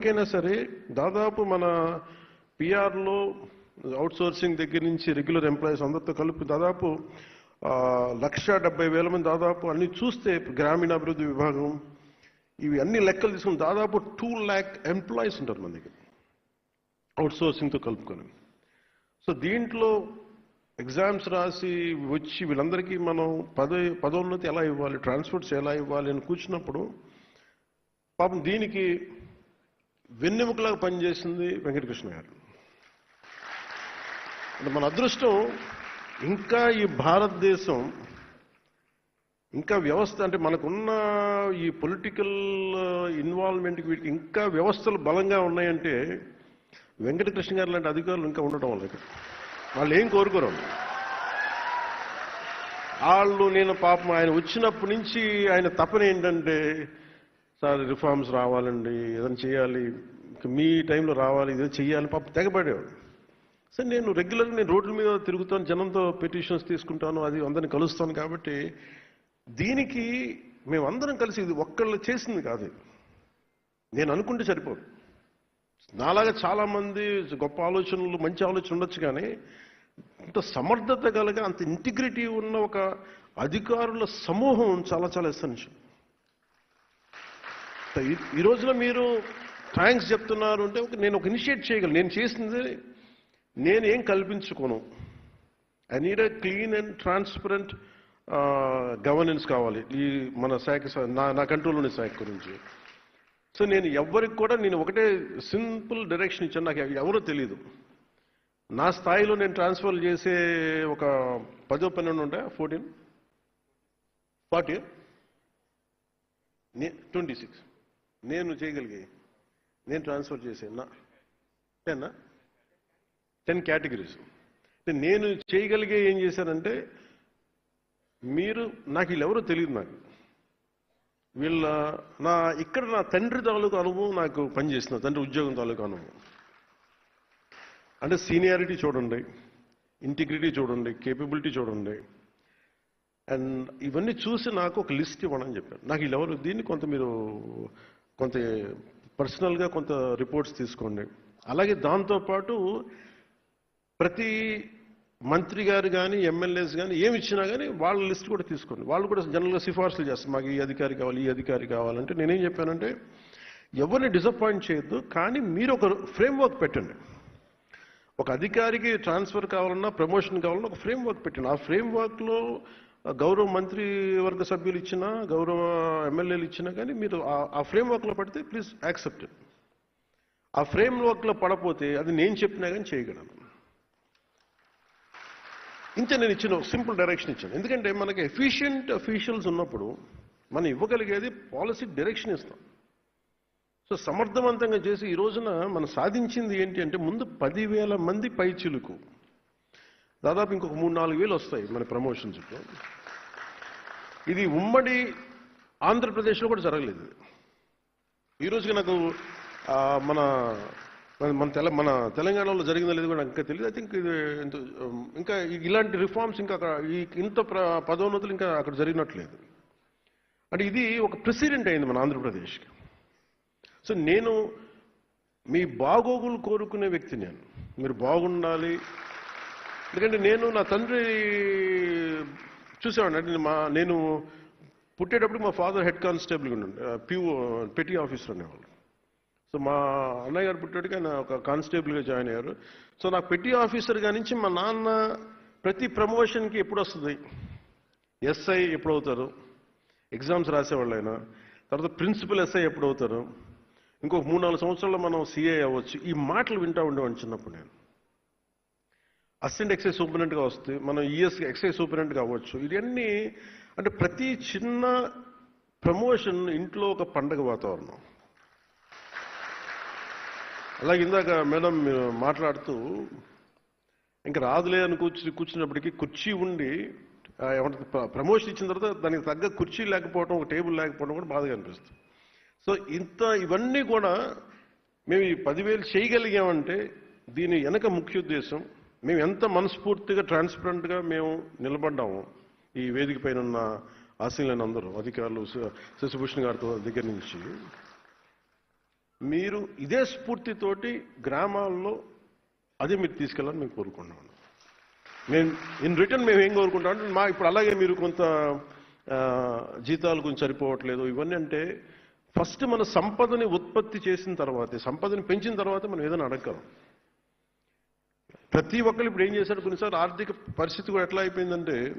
ఎలాగైనా సరే దాదాపు మన పిఆర్లో అవుట్ సోర్సింగ్ దగ్గర నుంచి రెగ్యులర్ ఎంప్లాయీస్ అందరితో కలిపి దాదాపు లక్ష డెబ్బై వేల మంది దాదాపు అన్ని చూస్తే గ్రామీణాభివృద్ధి విభాగం ఇవి అన్ని లెక్కలు తీసుకుని దాదాపు టూ ల్యాక్ ఎంప్లాయీస్ ఉంటారు మన దగ్గర. అవుట్ సోర్సింగ్తో కలుపుకొని. సో దీంట్లో ఎగ్జామ్స్ రాసి వచ్చి వీళ్ళందరికీ మనం పదో పదోన్నతి ఎలా ఇవ్వాలి ట్రాన్స్పోర్ట్స్ ఎలా ఇవ్వాలి అని కూర్చున్నప్పుడు పాపం దీనికి వెన్నెముకలాగా పనిచేసింది వెంకటకృష్ణ గారు అంటే మన అదృష్టం ఇంకా ఈ భారతదేశం ఇంకా వ్యవస్థ అంటే మనకున్న ఈ పొలిటికల్ ఇన్వాల్వ్మెంట్కి వీటికి ఇంకా వ్యవస్థలు బలంగా ఉన్నాయంటే వెంకటకృష్ణ గారు లాంటి అధికారులు ఇంకా ఉండటం వల్ల ఇక్కడ. వాళ్ళు ఏం కోరుకోరు వాళ్ళు నేను పాపం ఆయన వచ్చినప్పటి నుంచి ఆయన తపన ఏంటంటే సార్ రిఫార్మ్స్ రావాలండి ఏదైనా చేయాలి. మీ టైంలో రావాలి ఏదో చెయ్యాలి పాపం తెగబడేవాడు సరే నేను రెగ్యులర్గా నేను రోడ్ల మీద తిరుగుతాను జనంతో పిటిషన్స్ తీసుకుంటాను అది అందరిని కలుస్తాను కాబట్టి దీనికి మేమందరం కలిసి ఇది ఒక్కళ్ళు చేసింది కాదు నేను అనుకుంటే సరిపోదు. నాలాగా చాలామంది గొప్ప ఆలోచనలు మంచి ఆలోచన ఉండొచ్చు కానీ అంత సమర్థత కలగా అంత ఇంటిగ్రిటీ ఉన్న ఒక అధికారుల సమూహం చాలా చాలా ఇస్తాను ఈ- ఈ రోజున మీరు థ్యాంక్స్ చెప్తున్నారు అంటే ఒక నేను ఒక ఇనిషియేట్ చేయగలను. నేను చేసింది నేను ఏం కల్పించుకోను. I need a clean and transparent governance కావాలి. ఈ మన శాఖ స- నా నా కంట్రోల్లోని శాఖ గురించి. సో నేను ఎవ్వరికి కూడా నేను ఒకటే సింపుల్ డైరెక్షన్ ఇచ్చాను. నాకు ఎవరో తెలియదు నా స్థాయిలో నేను ట్రాన్స్ఫర్ చేసే ఒక పదో పన్నెండు ఉంటాయి? ఫోర్టీన్ ఫార్టీ ట్వంటీ సిక్స్ నేను చేయగలిగే. నేను ట్రాన్స్ఫర్ చేసే నా టెన్ టెన్ కేటగిరీస్ నేను చేయగలిగే ఏం చేశానంటే మీరు నాకు వీళ్ళెవరో తెలియదు నాకు. వీళ్ళ నా ఇక్కడ నా తండ్రి తాలూకు అనుభవం నాకు పనిచేసిన తండ్రి ఉద్యోగం తాలూకు అనుభవం. అంటే సీనియారిటీ చూడండి ఇంటిగ్రిటీ చూడండి కేపబిలిటీ చూడండి. అండ్ ఇవన్నీ చూసి నాకు ఒక లిస్ట్ ఇవ్వడం చెప్పారు. నాకు వీళ్ళెవరు దీన్ని కొంత మీరు కొంత పర్సనల్గా కొంత రిపోర్ట్స్ తీసుకోండి. అలాగే దాంతోపాటు ప్రతి మంత్రి గారు కానీ ఎమ్మెల్యేస్ కానీ ఏమి ఇచ్చినా కానీ వాళ్ళ లిస్ట్ కూడా తీసుకోండి. వాళ్ళు కూడా జనరల్గా సిఫార్సులు చేస్తారు. మాకు ఈ అధికారి కావాలి ఈ అధికారి కావాలంటే నేనేం చెప్పానంటే ఎవరిని డిసప్పాయింట్ చేయొద్దు కానీ మీరు ఒక ఫ్రేమ్వర్క్ పెట్టండి. ఒక అధికారికి ట్రాన్స్ఫర్ కావాలన్నా ప్రమోషన్ కావాలన్నా ఒక ఫ్రేమ్ వర్క్ పెట్టండి. ఆ ఫ్రేమ్ వర్క్లో గౌరవ మంత్రి వర్గ సభ్యులు ఇచ్చినా గౌరవ ఎమ్మెల్యేలు ఇచ్చినా కానీ మీరు ఆ- ఫ్రేమ్ వర్క్లో పడితే ప్లీజ్ యాక్సెప్ట్. ఆ ఫ్రేమ్ వర్క్లో పడపోతే అది నేను చెప్పినా కానీ చేయగలను. ఇంత నేను ఇచ్చిన సింపుల్ డైరెక్షన్ ఇచ్చాను. ఎందుకంటే మనకి ఎఫిషియంట్ అఫీషియల్స్ ఉన్నప్పుడు మనం ఇవ్వగలిగేది పాలసీ డైరెక్షన్ ఇస్తాం. సో సమర్థవంతంగా చేసి ఈ రోజున మనం సాధించింది ఏంటి అంటే ముందు పదివేల మంది పైచిలుకు దాదాపు ఇంకొక మూడు నాలుగు వేలు వస్తాయి మన ప్రమోషన్స్ ఇది ఉమ్మడి ఆంధ్రప్రదేశ్లో కూడా జరగలేదు. ఈరోజుకి నాకు మన మన- తెల మన తెలంగాణలో జరిగిందో లేదు కూడా నాకు ఇంకా తెలియదు ఐ థింక్ ఇది ఇంకా ఇలాంటి రిఫార్మ్స్ ఇంకా అక్కడ ఈ ఇంత పదోన్నతులు ఇంకా అక్కడ జరిగినట్లేదు. అంటే ఇది ఒక ప్రెసిడెంట్ అయింది మన ఆంధ్రప్రదేశ్కి. సో నేను మీ బాగోగులు కోరుకునే వ్యక్తి నేను. మీరు బాగుండాలి ఎందుకంటే నేను నా తండ్రి చూసేవాడిని. అంటే మా నేను పుట్టేటప్పుడు మా ఫాదర్ హెడ్ కానిస్టేబుల్గా ఉండే ప్యూ పెట్టి ఆఫీసర్ అనేవాళ్ళు. సో మా అన్నయ్య గారు పుట్టేటికి ఆయన ఒక కానిస్టేబుల్గా జాయిన్ అయ్యారు. సో నాకు పెట్టి ఆఫీసర్గా నుంచి మా నాన్న ప్రతి ప్రమోషన్కి ఎప్పుడు వస్తుంది? ఎస్ఐ ఎప్పుడు అవుతారు? ఎగ్జామ్స్ రాసేవాళ్ళు ఆయన తర్వాత ప్రిన్సిపల్ ఎస్ఐ ఎప్పుడు అవుతారు? ఇంకొక మూడు నాలుగు సంవత్సరాల్లో మనం సిఐ అవ్వచ్చు. ఈ మాటలు వింటా ఉండేవాడిని చిన్నప్పుడు నేను. అసిస్టెంట్ ఎక్సైజ్ సూపరింటెండెంట్గా వస్తే మనం ఈఎస్ ఎక్సైజ్ సూపరింటెండెంట్గా అవ్వచ్చు. ఇవన్నీ అంటే ప్రతి చిన్న ప్రమోషన్ ఇంట్లో ఒక పండగ వాతావరణం. అలాగే ఇందాక మేడం మీరు మాట్లాడుతూ ఇంకా రాదులే అని కూర్చుని కూర్చున్నప్పటికీ కుర్చీ ఉండి ఆ, ప్ర- ప్రమోషన్ ఇచ్చిన తర్వాత దానికి తగ్గ కుర్చీ లేకపోవడం ఒక టేబుల్ లేకపోవడం కూడా బాధగా అనిపిస్తుంది. సో ఇంత ఇవన్నీ కూడా మేము ఈ పదివేలు చేయగలిగామంటే దీని వెనక ముఖ్య ఉద్దేశం మేము ఎంత మనస్ఫూర్తిగా ట్రాన్స్పరెంట్గా మేము నిలబడ్డాము ఈ వేదిక పైన ఉన్న ఆశీలైన అందరూ అధికారులు శశిభూషణ్ గారితో దగ్గర నుంచి మీరు ఇదే స్ఫూర్తితోటి గ్రామాల్లో అదే మీరు తీసుకెళ్ళాలని మేము కోరుకుంటున్నాను మేము ఇన్ రిటర్న్ మేము ఏం కోరుకుంటామంటే మా ఇప్పుడు అలాగే మీరు కొంత జీతాలు కొంచెం సరిపోవట్లేదు. ఇవన్నీ అంటే ఫస్ట్ మన సంపదని ఉత్పత్తి చేసిన తర్వాతే సంపదని పెంచిన తర్వాత మనం ఏదైనా అడగలం ప్రతి ఒక్కరు ఇప్పుడు ఏం చేశారు కొన్నిసార్లు ఆర్థిక పరిస్థితి కూడా ఎట్లా అయిపోయిందంటే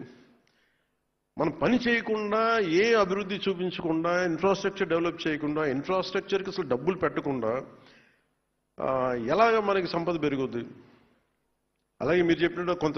మనం పని చేయకుండా ఏ అభివృద్ధి చూపించకుండా ఇన్ఫ్రాస్ట్రక్చర్ డెవలప్ చేయకుండా ఇన్ఫ్రాస్ట్రక్చర్కి అసలు డబ్బులు పెట్టకుండా ఎలాగ మనకి సంపద పెరుగుద్ది? అలాగే మీరు చెప్పినట్టు కొంత